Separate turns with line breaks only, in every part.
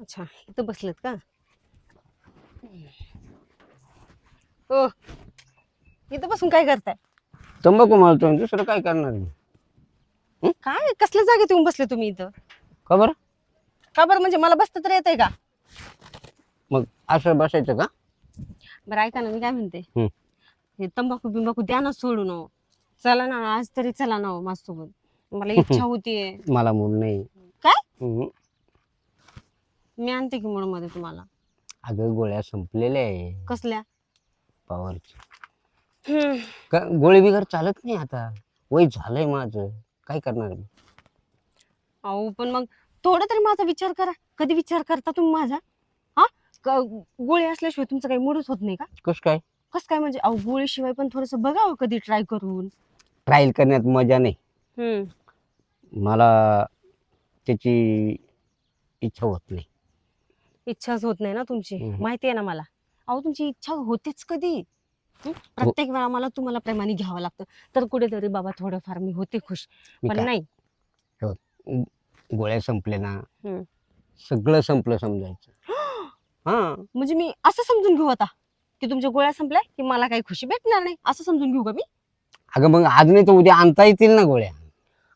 अच्छा इथं बसलेत का? हो. इथं बसून काय करताय?
तंबाखू मारतो दुसरं काय करणार मी?
काय? कसल्या जागेत येऊन बसले तुम्ही इथं?
का बरं?
का बरं? म्हणजे मला बसता तर येतंय का?
मग असं बसायचं का?
बरं ऐका ना मी काय म्हणते?
हम्म.
हे तंबाखू बिंबाखू द्या ना सोडून चला ना आज तरी चला ना हो माझ्यासोबत. मला इच्छा होतीये.
मला मूड नाही.
काय?
हम्म.
मी आणते की म्हणून मध्ये तुम्हाला.
अगं गोळ्या संपलेल्या आहे.
कसल्या?
पॉवरची
हम्म.
का गोळी बिगर चालत नाही आता. वय झालंय माझं. काय करणार मी?
अहो पण मग थोडं तरी माझा विचार करा. कधी विचार करता तुम्ही माझा? हा? क- गोळी असल्याशिवाय तुमचं काही मूडच होत नाही का?
कस काय?
कसं काय म्हणजे अहो गोळीशिवाय पण थोडस बघावं कधी ट्राय करून.
ट्रायल करण्यात मजा नाही.
हम्म.
मला त्याची इच्छा होत नाही.
इच्छाच होत नाही ना तुमची?
हम्म.
माहिती आहे ना मला? अहो तुमची इच्छा होतेच कधी? हं? प्रत्येक वेळा मला तुम्हाला प्रेमाने घ्यावं लागतं. तर कुठेतरी बाबा थोडंफार मी होते खुश.
मी
पण
काय
नाही.
गोळ्या संपल्या ना.
हम्म.
सगळं संपलं समजायचं. हा.
म्हणजे मी असं समजून घेऊ आता की तुमच्या गोळ्या संपल्या की मला काही खुशी भेटणार नाही. असं समजून घेऊ का मी?
अगं मग आज नाही तर उद्या आणता येतील ना गोळ्या?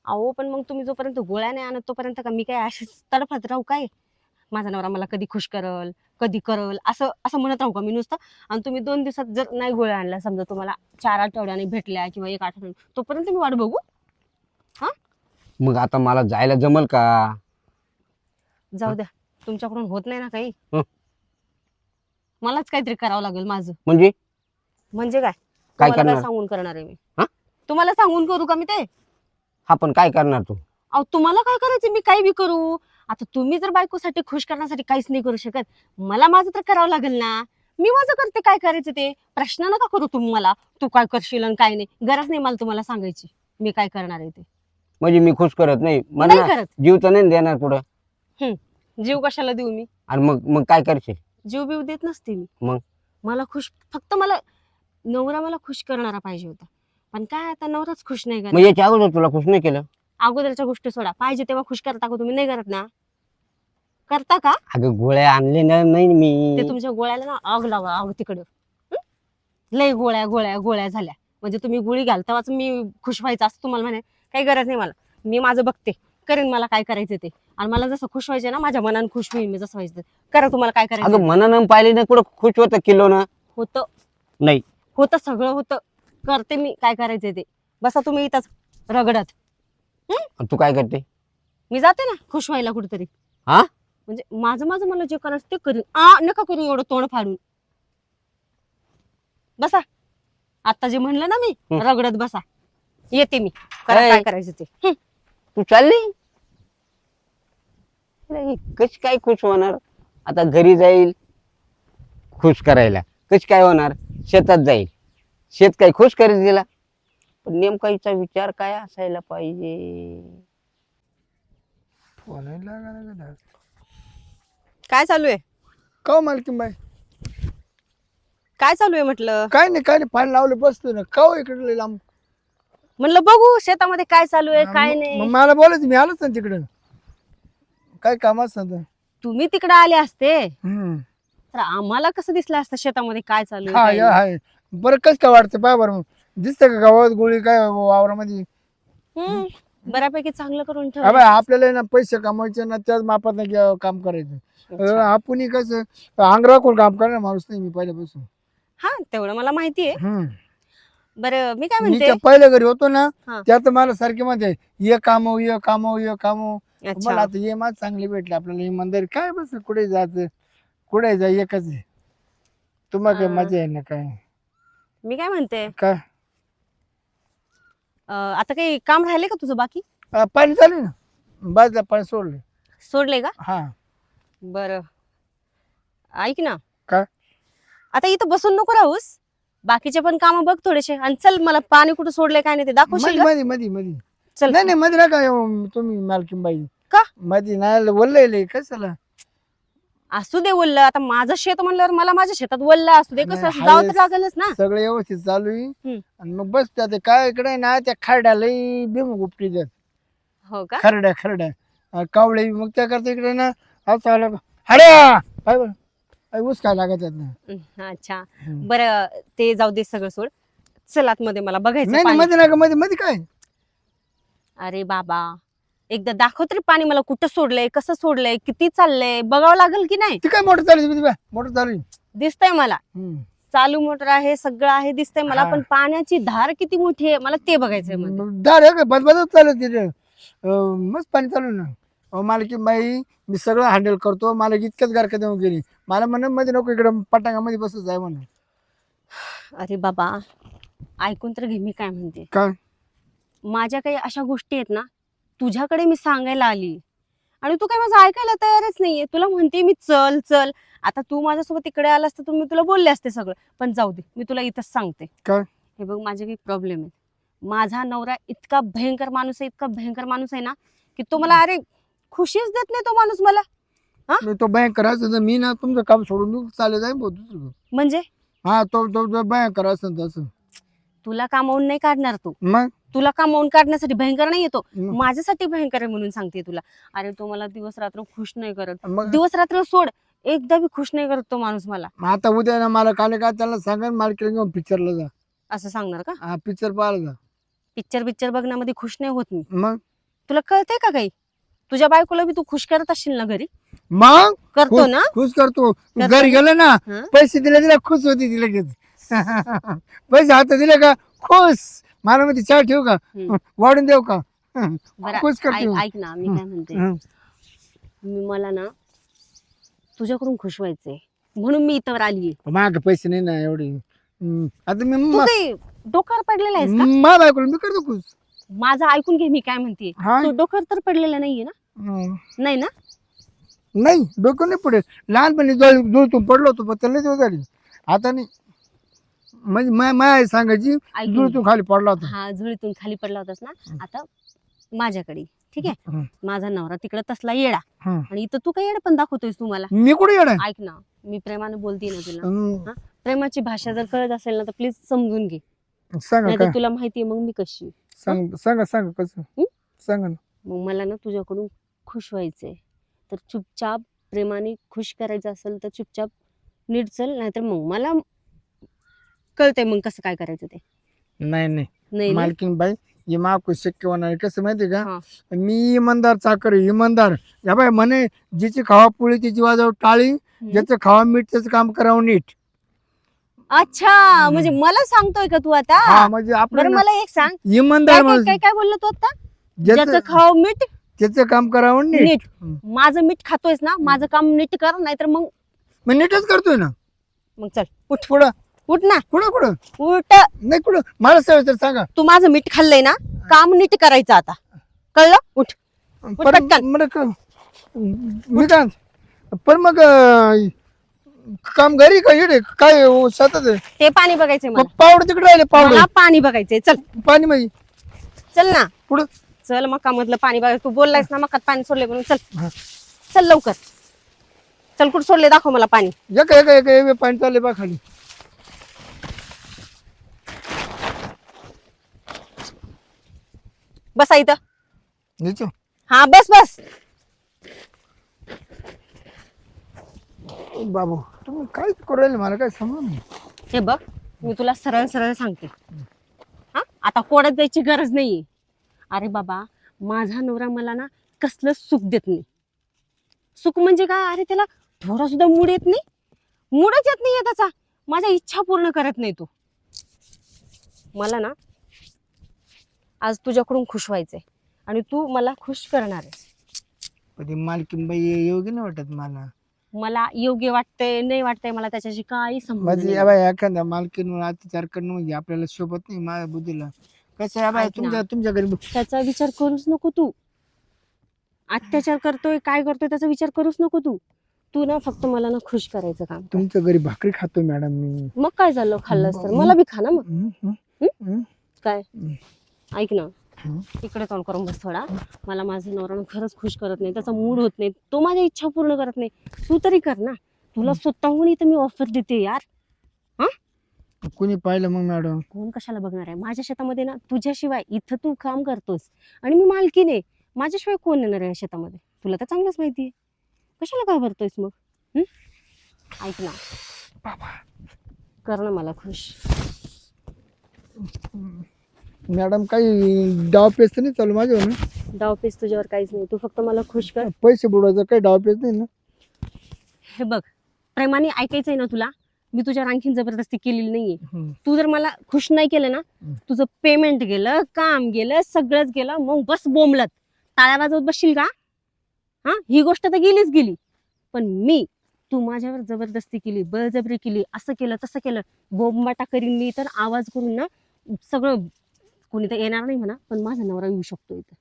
अहो पण मग तुम्ही जोपर्यंत गोळ्या नाही आणत तोपर्यंत का मी काय अशीच तडफत राहू काय? माझा नवरा मला कधी खुश करल कधी करल असं असं म्हणत राहू का मी नुसतं? आणि तुम्ही दोन दिवसात जर नाही गोळ्या आणल्या समजा तुम्हाला चार आठवड्याने भेटल्या किंवा एक आठवड्याने तोपर्यंत मी वाट बघू?
मग आता मला जायला जमल का?
जाऊ द्या. तुमच्याकडून होत नाही ना काही.
हं.
मलाच काहीतरी करावं लागेल माझं.
म्हणजे?
म्हणजे काय?
काय
तुम्हाला काय
करणार?
सांगून करणार आहे मी?
हं?
तुम्हाला सांगून करू का मी ते?
हा पण काय करणार तू?
अहो तुम्हाला काय करायचं? मी काही बी करू? आता तुम्ही जर बायकोसाठी खुश करण्यासाठी काहीच नाही करू शकत. मला माझं तर करावं लागेल ना. मी माझं करते काय करायचं ते? प्रश्न नका करू तुम्ही मला तू काय करशील आणि काय नाही? गरज नाही मला तुम्हाला सांगायची. मी काय करणार आहे ते?
म्हणजे मी खुश करत नाही.
नाही
म्हणा
करत.
जीव तर नाही देणार पुढं
जीव कशाला देऊ मी?
आणि मग मग काय करशील?
जीव बिव देत नसते मी.
मग?
मला खुश फक्त मला नवरा मला खुश करणारा पाहिजे होता. पण काय आता नवराच खुश नाही
मग
करत
याच्या अगोदर तुला खुश नाही केलं?
अगोदरच्या गोष्टी सोडा. पाहिजे तेव्हा खुश करता का तुम्ही? नाही करत ना. करता का?
अगं गोळ्या आणले ना नाही
ते
मी.
तुमच्या गोळ्याला ना आग लावा आग तिकडं. हं? लय गोळ्या गोळ्या गोळ्या झाल्या. म्हणजे तुम्ही गोळी घाल तेव्हाच मी खुश व्हायचं असं तुम्हाला म्हणे. काही गरज नाही मला. मी माझं बघते. करेन मला काय करायचं ते. आणि मला जसं खुश व्हायचं ना माझ्या मनानं खुश होईल मी जसं व्हायचं. ते. करा तुम्हाला काय करायचं
अगं मनानं पाहिले ना कुठं खुश होतं किलो ना.
होतं.
नाही.
होतं सगळं होतं. करते मी काय करायचं ते. बसा तुम्ही इथंच रगडत.
आणि तू काय करते?
मी जाते ना खुश व्हायला कुठेतरी.
हा?
म्हणजे माझं माझं मला जे करायचं ते करीन. आ नका करू एवढं तोंड फाडून. बसा. आता जे म्हणलं ना मी
हं.
रगडत बसा. येते मी. करा
ऐ.
काय करायचं ते. हं.
तू चालली? अरे, कशी काय खुश होणार? आता घरी जाईल खुश करायला. कशी काय होणार? शेतात जाईल. शेत काय खुश करेल तिला पण नेमका हिचा विचार काय असायला पाहिजे?
फोनही लागायला गेला
काय चालू आहे?
का हो मालकीनबाई
काय चालू आहे म्हटलं?
काय नाही काय नाही पाणी लावलं बसतो ना. का हो इकडे लय लांब?
म्हणलं बघू शेतामध्ये काय चालू आहे काय
मग-
नाही.
मग मला बोलायचं मी आलोच ना तिकडं. काय काम असतं तर.
तुम्ही तिकडे आले असते?
हम्म.
तर आम्हाला कसं दिसलं असतं शेतामध्ये काय चालू
हा
आहे
या
काय
हाय. बरं कसं काय वाटतं पाय बरं मग. दिसतं का गावात गोळी काय वावरामध्ये.
हं. बऱ्यापैकी चांगलं करून
हा
ठेव
आपल्याला ना पैसे कमवायचे ना त्याच मापात ना काम करायचं. आपण कसं अंगरा कोण काम करणार माणूस नाही मी पहिल्यापासून.
हा तेवढं मला माहिती आहे.
हम्म.
बरं मी काय
मी
म्हणते?
त्या पहिल्या घरी होतो ना
हा.
त्यात मला सारखे म्हणते ये कामव ये कामव ये कामव.
अच्छा.
मला आता ये माझ चांगली भेटली आपल्याला इमानदारी. काय बस कुठे जायचं? कुठे जाय एकच आहे. तुम्हाला काय
हा.
मजा आहे ना काय?
मी काय म्हणते?
काय?
अं, आता काही काम राहिले का तुझं बाकी?
अं, पाणी चालू ना. बाजूला पाणी सोडलं
सोडले का?
हा.
बर. ऐक ना.
काय?
आता इथं बसून नको राहूस. बाकीचे पण काम बघ थोडेसे. आणि चल मला पाणी कुठं सोडले काय नाही ते दाखवशील
मध्ये
का?
मध्ये
चल.
नाही नाही मध्ये नका येऊ तुम्ही मालकीन बाई
का?
मध्ये नाही वल्लय कशाला?
असू दे वल्ल आता माझं शेत म्हणल्यावर मला माझ्या शेतात वल्ल असू दे कसं असं जावं तर
आहेच.
लागेलच ना.
सगळं व्यवस्थित चालू आहे.
हम्म.
आणि मग बस त्या ते काय इकडे ना त्या खरड्या लई भीम देत
हो का?
खरड्या खरड्या. अं, कावळे मग त्या करता इकडे ना असं आलं का? अरे काय बरं. ऊस काय लागत यात ना?
हम्म, अच्छा.
हम्म.
बरं ते जाऊ दे सगळं सोड. चल आतमध्ये मला बघायचं
नाही नाही
पाणी.
मध्ये नका मध्ये मध्ये काय?
अरे बाबा. एकदा दाखव तरी पाणी मला कुठं सोडलंय कसं सोडलंय किती चाललंय बघावं लागेल की नाही?
ती काय मोटर चालू मोटर चालू आहे.
दिसतंय मला.
हम्म.
चालू मोटर आहे सगळं आहे दिसतंय मला
हा.
पण पाण्याची धार किती मोठी आहे मला ते बघायचंय मला
मग दार आहे का? बदबदच चालू आहे तिथे. अं, मस्त पाणी चालू आहे ना. अहो मला की बाई मी सगळं हँडल करतो. मला की इतक्याच गारका देऊन गेली. मला म्हणमध्ये नको इकडे पटांगामध्ये बसत आहे म्हणून.
अरे बाबा ऐकून तर घे मी काय म्हणते.
काय?
माझ्या काही अशा गोष्टी आहेत ना तुझ्याकडे मी सांगायला आली. आणि तू काय माझं ऐकायला तयारच नाहीये. तुला म्हणते मी चल चल. आता तू माझ्यासोबत इकडे आलास तर मी तुला बोलले असते सगळं. पण जाऊ दे मी तुला इथंच सांगते.
काय?
हे बघ माझे काही प्रॉब्लेम आहेत. माझा नवरा इतका भयंकर माणूस आहे इतका भयंकर माणूस आहे ना की तो मला अरे खुशीच देत नाही तो माणूस मला.
मी तो बँक करायचं तर मी ना तुमचं काम सोडून देऊ चालेल जाईन भाऊ दुसरं
म्हणजे?
हा तो तो तो बँक करायचं तसं.
तुला कामावून नाही काढणार तो.
मग?
तुला कामावून काढण्यासाठी भयंकर नाही येतो.
मग-
माझ्यासाठी भयंकर आहे म्हणून सांगते तुला. अरे तो मला दिवस रात्र खुश नाही करत.
मग?
दिवस रात्र सोड. एकदा बी खुश नाही करत तो माणूस मला.
मग आता उद्या ना मला काल काय त्याला सांगा मार्केट घेऊन पिक्चरला जा.
असं सांगणार का?
हा पिक्चर पाहायला जा.
पिक्चर पिक्चर बघण्यामध्ये खुश नाही होत मी.
मग?
तुला कळतंय का काही? तुझ्या बायकोला बी तू खुश करत असशील ना घरी?
मग?
करतो ना?
खुश करतो.
करतो.
घरी गेलो ना
हं?
पैसे दिले तिला खुश होती ती लगेच. पैसे हातात दिले का? खुश. मला मध्ये चहा ठेवू का?
हम्म.
वाढून देऊ का?
बरं,
खुश करते
ऐक ऐक ना मी काय म्हणते?
हं.
मी मला ना तुझ्याकडून खुश व्हायचंय. म्हणून मी इथं आली
माग पैसे नाही ना एवढे. हम्म. आता मी
तू काही डोक्यावर पडलेला आहेस का?
मा बायकोला मी करतो खुश.
माझं ऐकून घे मी काय म्हणते.
हा?
तू डोक्यावर तर पडलेला नाहीये ना?
हं.
नाही ना?
नाही डोकं नाही पुढे लहानपणी जळ जुळतून पडलो होतो पण त्याला दिवस झाली. आता नाही. म्हणजे माय सांगायची. जुळतून खाली पडला होता.
हा झुळीतून खाली पडला होतास ना? आता माझ्याकडे ठीक आहे?
हं.
माझा नवरा तिकडे तसला येडा.
हं.
आणि इथं तू काय येडा पण दाखवतोयस तू मला
मी कुठे येणार
ऐक ना मी प्रेमाने बोलते ना तुला.
हं.
प्रेमाची भाषा जर कळत असेल ना तर प्लीज समजून घे.
सांगा
नाही
काय?
तुला माहितीये मग मी कशी. आहे.
सांग सांगा सांगा कसं?
हं?
सांगा ना.
मग मला ना तुझ्याकडून खुश व्हायचंय. तर चुपचाप प्रेमाने खुश करायचं असेल तर चुपचाप नीट चल नाहीतर मग मला कळतंय मग कसं काय करायचं ते.
नाही नाही.
नाही ना?
मालकीन बाई हे माफ शक्य होणार. कसं माहितीये
हा.
का मी इमानदार चाकर आहे, इमानदार. या बाय म्हणे जिची खावा पोळी तिची वाजव टाळी. ज्याचं खावा मीठ त्याचं काम करावं नीट.
अच्छा म्हणजे मला सांगतोय का तू आता?
म्हणजे
बरं
आपलं ना
मला एक सांग. काय
इमानदार
काय
माणूस.
काय बोललो तू आता? ज्याचं
ज्याचं
खाव मीठ
त्याचं काम करावं नीट.
नीट.
हम्म.
माझं मीठ खातोयस ना माझं काम नीट कर नाहीतर मग
मग नीटच करतोय ना.
मग चल उठ.
कुठं
उठ ना.
कुठं कुठं?
उठ.
नाही कुठं? मला सवय तर सांगा.
तू माझं मीठ खाल्लंय ना काम नीट करायचं आता. कळलं? उठ.
पण
पटकन.
मला क- मी काय पण मग अं, काम घरी का इकडे? काय हो, आहे?
ते पाणी बघायचंय
मग पावडं तिकडे राहिले पावडं.
पाणी बघायचंय. चल.
पाणी म्हणजे
चल ना.
पुढं
चल मकामधलं पाणी बघायचं. तू बोललायस ना मकात पाणी सोडले म्हणून. चल.
हा.
चल लवकर. चल कुठं सोडले दाखव मला पाणी.
एका एका एका एका पाणी चालले बा खाली.
बसा इथं.
नीचो.
हा बस बस.
बाबू तुम्ही काय करू राहिले? मला काय समजा नाही.
हे बघ मी तुला सरळ सरळ सांगते. हा आता कोड्यात जायची गरज नाहीये. अरे बाबा माझा नवरा मला ना कसलं सुख देत नाही. सुख म्हणजे काय? अरे त्याला थोडा सुद्धा मूड येत नाही. मूडच येत नाहीये त्याचा. माझ्या इच्छा पूर्ण करत नाही तो. मला ना आज तुझ्याकडून खुश व्हायचंय. आणि तू मला खुश करणार आहे
पण ती मालकीन बाई योग्य नाही वाटत मला.
मला योग्य वाटतंय नाही वाटतंय मला त्याच्याशी काही संबंध
म्हणजे
नाही.
बाई एखाद्या मालकीन अत्याचार करणं म्हणजे आपल्याला शोभत नाही माझ्या बुद्धीला. कसं या बाई
ऐक ना.
तुमच्या तुमच्या घरी
त्याचा विचार करूच नको तू. अत्याचार करतोय काय करतोय त्याचा विचार करूच नको तू. तू ना फक्त मला ना खुश करायचं काम कर.
तुमच्या घरी भाकरी खातो मॅडम मी.
मग काय झालं? खाल्लंस तर. मला बी खा ना मग.
हम्म.
काय. ऐक ना. इकडे तोंड करून बस थोडा. मला माझं नवरा खरंच खुश करत नाही. त्याचा मूड होत नाही. तो माझ्या इच्छा पूर्ण करत नाही. तू तरी कर ना. तुला स्वतःहून इथं मी ऑफर देते यार.
कुणी पाहिलं मग मॅडम
कोण कशाला बघणार आहे? माझ्या शेतामध्ये ना तुझ्याशिवाय इथं तू काम करतोस. आणि मी मालकीने माझ्याशिवाय कोण येणार आहे या शेतामध्ये? तुला तर चांगलंच माहिती आहे. कशाला घाबरतोयस मग? ऐक ना. कर ना मला खुश.
मॅडम काही डाव पेच तर नाही चालू माझ्यावर ना?
डावपेच तुझ्यावर काहीच नाही. तू फक्त मला खुश कर.
पैसे बुडवायचं काही डाव पेच नाही ना?
हे बघ प्रेमाने ऐकायचंय ना तुला? मी तुझ्यावर आणखीन जबरदस्ती केलेली नाहीये. तू जर मला खुश नाही केलं ना. तुझं पेमेंट गेलं काम गेलं सगळंच गेलं मग बस बोंबलत. टाळ्या वाजवत बसशील का? हा? ही गोष्ट तर गेलीच गेली. पण मी तू माझ्यावर जबरदस्ती केली बळजबरी केली असं केलं तसं केलं बोंबाटा करीन मी तर आवाज करून ना सगळं कोणी तर येणार नाही म्हणा पण माझा नवरा येऊ शकतो इथं.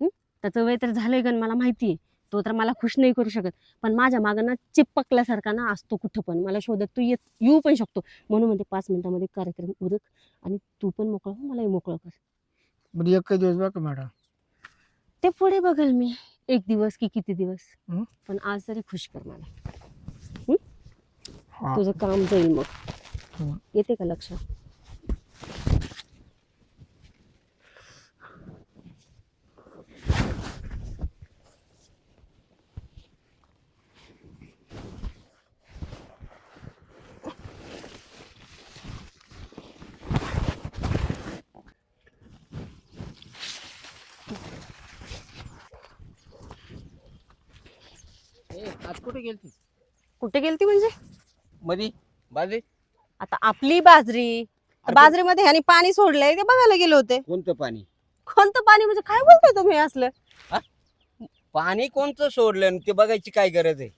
हं? त्याचं वय तर झालंय गण मला माहिती आहे तो तर मला खुश नाही करू शकत. पण माझ्या मागं ना चिपकल्यासारखा ना असतो कुठं पण. मला शोधत तू येत येऊ पण शकतो. म्हणून म्हणते पाच मिनिटामध्ये कार्यक्रम उरक आणि तू पण मोकळं हो मलाही मोकळं कर.
बरं एक दिवस बघा मॅडम?
ते पुढे बघेल मी. एक दिवस की किती दिवस.
हं?
पण आज तरी खुश कर मला.
हा.
तुझं काम जाईल मग.
हं.
येते का लक्षात?
आज कुठे गेलती?
कुठे गेलती म्हणजे?
मधी बाजरी.
आता आपली बाजरी. तर बाजरीमध्ये ह्यानी पाणी सोडलंय ते बघायला गेले होते.
कोणतं पाणी?
कोणतं पाणी म्हणजे काय बोलताय तुम्ही असलं?
पाणी कोणतं सोडलं आणि ते बघायची काय गरज आहे?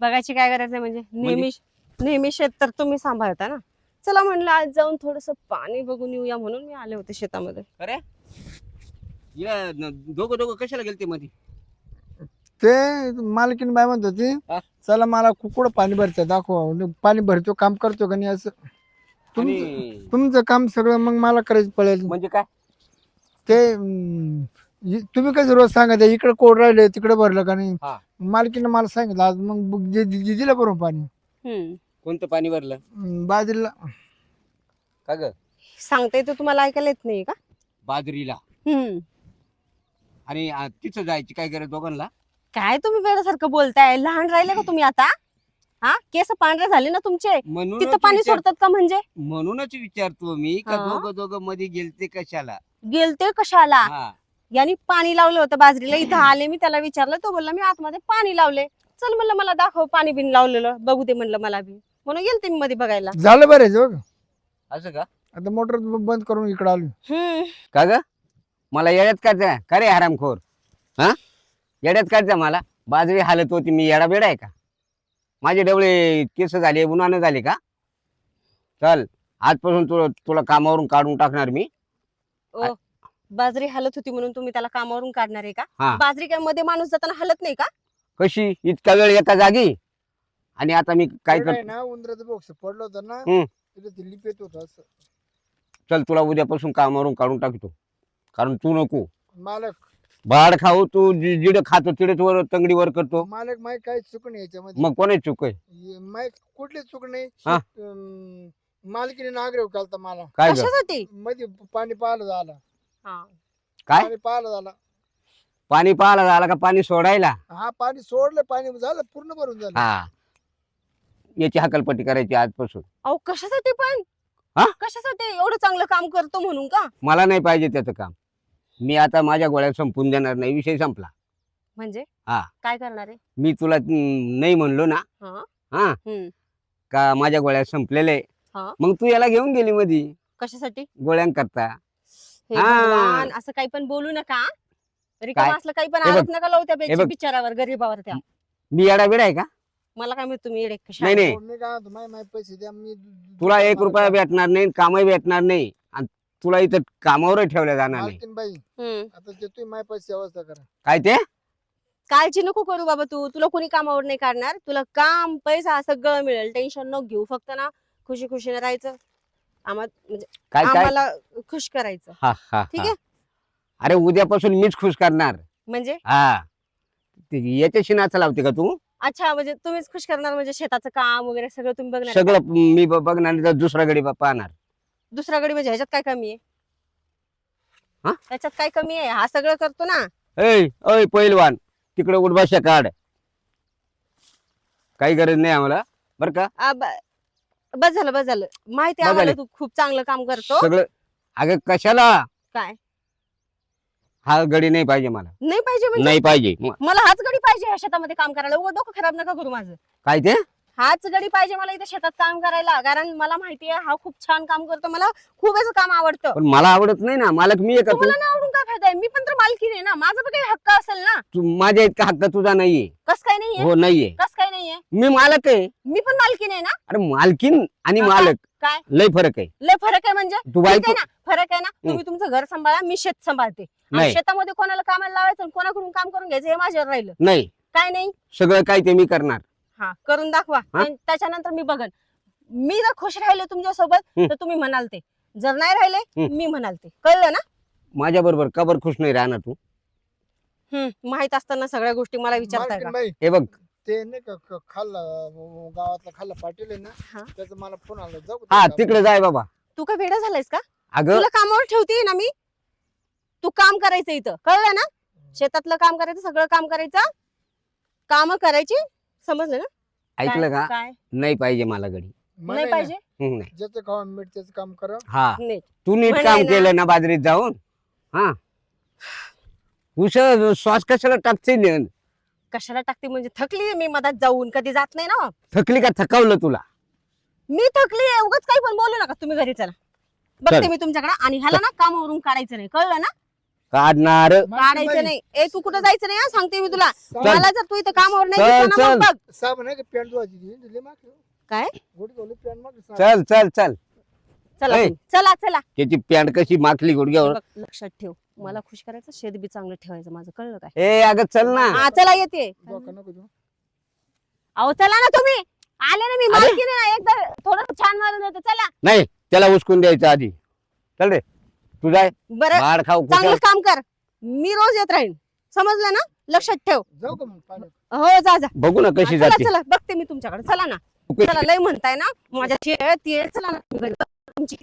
बघायची काय करायचंय म्हणजे? नेहमी नेहमी शेत तर तुम्ही सांभाळता ना? चला म्हणलं आज जाऊन थोडस पाणी बघून येऊया म्हणून मी आले होते शेतामध्ये.
अरे? या दोघं दोघं कशाला गेलते मध्ये
ते मालकीन बाय म्हणत होती
हा?
चला मला कुकडं पाणी भरतं दाखवा. म्हणजे पाणी भरतो काम करतो का नाही असं. तुमचं
आणि
तुमचं काम सगळं मग मला करायचं पडेल.
म्हणजे काय?
ते अं, इ- तुम्ही कसं रोज सांगा इकडे कोड राहिले तिकडे भरलं का नाही?
हा.
मालकीनं मला सांगितलं आज मग बुक दि- दि- दिलं करून पाणी.
हम्म.
कोणतं पाणी भरलं?
अं, बाजरीला.
का ग?
सांगते तर तुम्हाला ऐकायला येत नाही का?
बाजरीला.
हम्म.
आणि आ, तिथं जायची काय गरज दोघांना?
काय तुम्ही वेळासारखं बोलताय? लहान राहिले का तुम्ही आता? हा? केस पांढरे झाले ना तुमचे?
म्हणूनच
तिथं पाणी
विचार-
सोडतात का म्हणजे?
म्हणूनच विचारतो मी का
हा?
दोघं दोघं मध्ये गेलते कशाला?
गेलते कशाला?
हा.
यांनी पाणी लावलं होतं बाजरीला. इथं आले मी त्याला विचारलं तो बोलला मी आतमध्ये पाणी लावले. चल म्हणलं मला दाखव पाणी बिन लावलेलं. बघू दे म्हणलं मला बी. म्हणून गेलते मी मध्ये बघायला.
झालं बरं आहे बघ
असं का?
आता मोटर बंद करून इकडे आलो.
हम्म.
का ग? मला येड्यात काढता का रे हरामखोर? हा? येड्यात काढता मला. बाजरी हालत होती मी येडा बेडा आहे का? माझे डबळे केस झाले उन्हानं झाले का? चल आजपासून तुला तुला कामावरून काढून टाकणार मी.
ओ बाजरी हलत होती म्हणून तुम्ही त्याला कामावरून काढणार आहे
हा.
का बाजरी काय मध्ये माणूस जाताना हलत नाही का?
कशी? इतका वेळ एका जागी? आणि आता मी काय करतो?
ना उंदराचं बॉक्स पडलं होतं ना
हम्म.
तिथे ते लिप येत होतं असं.
चल तुला उद्यापासून कामावरून काढून टाकतो. कारण तू नको.
मालक
भाड खाऊ तू जिडं खातो तिडेच वर तंगडी वर करतो.
मालक माय काही चूक नाही याच्यामध्ये.
मग कोणाची चूक आहे?
माय कुठली चूक नाही.
हा.
अं, मालकीने नागरेव केलता मला.
काय ग?
कशासाठी?
मध्ये पाणी पाहायला झाला.
हा.
काय?
पाणी पाहायला झाला.
पाणी पाहायला झाला का पाणी सोडायला?
हा पाणी सोडलं पाणी झालं पूर्ण भरून झालं.
हा. याची हकलपट्टी करायची आजपासून.
अहो कशासाठी पण?
हा?
कशासाठी? एवढं चांगलं काम करतो म्हणून का?
मला नाही पाहिजे त्याचं काम. मी आता माझ्या गोळ्यात संपून देणार नाही विषय संपला.
म्हणजे?
हा.
काय करणार आहे?
मी तुला हम्म, नाही म्हणलो ना.
हा.
हा.
हम्म.
का माझ्या गोळ्यात संपलेले?
हा.
मग तू याला घेऊन गेली मधी.
कशासाठी?
गोळ्यां करता
हे
हा.
भगवान असं काही पण बोलू नका. रिकाम
काय?
असलं काही पण
हे बघ.
आरोप नका लावू त्या
बघ.
बिचारावर गरीबावर त्या
मी येडा बेडा आहे का?
मला काय माहीत तुम्ही येडे कशा
नाही नाही.
मी काय म्हणतो माय माय पैसे द्या मी
तुला एक रुपया भेटणार नाही कामही भेटणार नाही. आणि तुला इथं कामावर ठेवल्या जाणार नाही.
मालकीन बाई
हम्म.
आता ते तुम्ही माय पैसे व्यवस्था करा.
काय ते?
काळजी नको करू बाबा तू. तुला कोणी कामावर नाही काढणार. तुला काम पैसा सगळं मिळेल. टेन्शन नको घेऊ. फक्त ना खुशी खुशीने राहायचं. आम्हा म्हणजे
काय काय?
आम्हाला खुश करायचं.
हा हा
ठीक
हा.
आहे?
अरे उद्यापासून मीच खुश करणार.
म्हणजे?
हा. ते याच्याशी नाचा लावते का तू?
अच्छा म्हणजे तुम्हीच खुश करणार म्हणजे शेताचं काम वगैरे सगळं तुम्ही बघणार?
सगळं मी ब- बघणार नाही तर दुसरा गडी पाहणार
दुसऱ्या गडी म्हणजे ह्याच्यात काय कमी आहे?
हा?
त्याच्यात काय कमी आहे? हा सगळं करतो ना.
ऐ ऐ पहिलवान तिकडे उडबाशा काढ. काही गरज नाही आम्हाला बर का?
आ, ब- बस झालं बस झालं. माहिती आहे
बस
आम्हाला
झालं.
तू खूप चांगलं काम करतो.
सगळं अगं कशाला?
काय?
हा गडी नाही पाहिजे मला.
नाही पाहिजे म्हणजे?
नाही पाहिजे. म-
मला हाच गडी पाहिजे शेतामध्ये काम करायला. उगाच डोकं खराब नका करू माझं.
काय ते?
हाच गडी पाहिजे मला इथे शेतात काम करायला. कारण मला माहितीये हा खूप छान काम करतो. मला खूप याचं काम आवडतं.
पण मला आवडत नाही ना. मालक मी आहे का तू
तुम्हाला ना आवडून काय फायदा आहे? मी पण तर मालकीण आहे ना. माझा पण काही हक्क असेल ना.
तू माझ्या इतका हक्क तुझा नाहीये.
कस काय नाहीये?
हो नाहीये.
कस काय नाहीये?
मी मालक आहे.
मी पण मालकीण आहे ना?
अरे मालकीन आणि
हा,
मालक.
काय?
लय फरक आहे.
लय फरक आहे म्हणजे?
तू
ठीक
बायको
आहे ना? फरक आहे ना? तुम्ही तुमचं घर सांभाळा मी शेत सांभाळते. आणि
नाही.
शेतामध्ये कोणाला कामाला लावायचं आणि कोणाकडून काम करून घ्यायचं हे माझ्यावर राहिलं.
नाही.
काय नाही?
सगळं काय ते मी करणार.
हा करून दाखवा.
हा?
आणि त्याच्यानंतर मी बघन. मी जर खुश राहिले
तुमच्यासोबत.
तर तुम्ही म्हणाल ते. जर नाही राहिले. मी म्हणाल ते. कळलं ना?
माझ्या बरोबर कबर खुश नाही राहणार तू.
हं, माहीत असताना सगळ्या गोष्टी मला विचारताय का?
बाई
हे बघ.
ते नाही का क- खाल्ला अं, गावातला खाल्ला पाटील आहे
हा.
ना त्याचा मला फोन आला जाऊ का
हा तिकडे जाय बाबा.
तू काय वेडा झालायस का?
अगं
तुला कामावर ठेवते ना मी? तू काम करायचं इथं. कळलं ना? शेतातलं काम करायचं सगळं काम करायचं. काम करायची समजलं ना?
ऐकलं का?
काय?
नाही पाहिजे मला गडी
मला
नाही पाहिजे?
नाही.
ज्याचं काम मिळत त्याचं काम करा.
हा.
नाही
तू नीट
म्हणे
काम
ना.
केलं ना बाजरीत जाऊन हा. उस श्वास कशाला टाकते
कशाला टाकते? म्हणजे थकली मी मधात जाऊन. कधी जात नाही ना?
थकली का थकवलं तुला?
मी थकली आहे. उगाच काही पण बोलू नका तुम्ही घरी चला. बघते
चल.
मी तुमच्याकडे. आणि ह्याला ना कामावरून काढायचं नाही. कळलं ना?
काढणार.
काढायचं नाही. ए तू कुठं जायचं नाही हा, सांगते मी तुला. मला जर तू इथं कामावर नाही
चल,
घेतलं ना मग
चल.
बघ.
साहेब नाही का? पॅन्ट धुवायची ती, दिली मागे.
काय?
गोडी धुवली पॅन्ट मागे साहेब.
चल चल चल.
चला
ए.
तुम्ही. चला चला.
त्याची पॅन्ट कशी माखली गुडघ्यावर?
बघ, लक्षात ठेव. मला खुश करायचं शेत बी चांगलं ठेवायचं. माझं कळलं काय?
ए अगं चल ना.
हा चला येते.
डोकं नको देऊ.
अहो चला ना तुम्ही. आले ना मी. मालकीने ना एकदा थोडं छान मारून देते चला.
नाही त्याला उचकून द्यायचं आधी. चल रे. तू जाय.
बरं
बाहेर खाऊ
चांगलं
कुठं
काम कर. मी रोज येत राहीन. समजलं ना? लक्षात ठेव.
जाऊ का मग पाण्यात?
हो जा जा.
बघू ना कशी
चला
जाते.
चला बघते मी तुमच्याकडे. चला ना. चला लय म्हणताय ना. माझ्या ती चला ना. तुम्ही घरी. तुमची.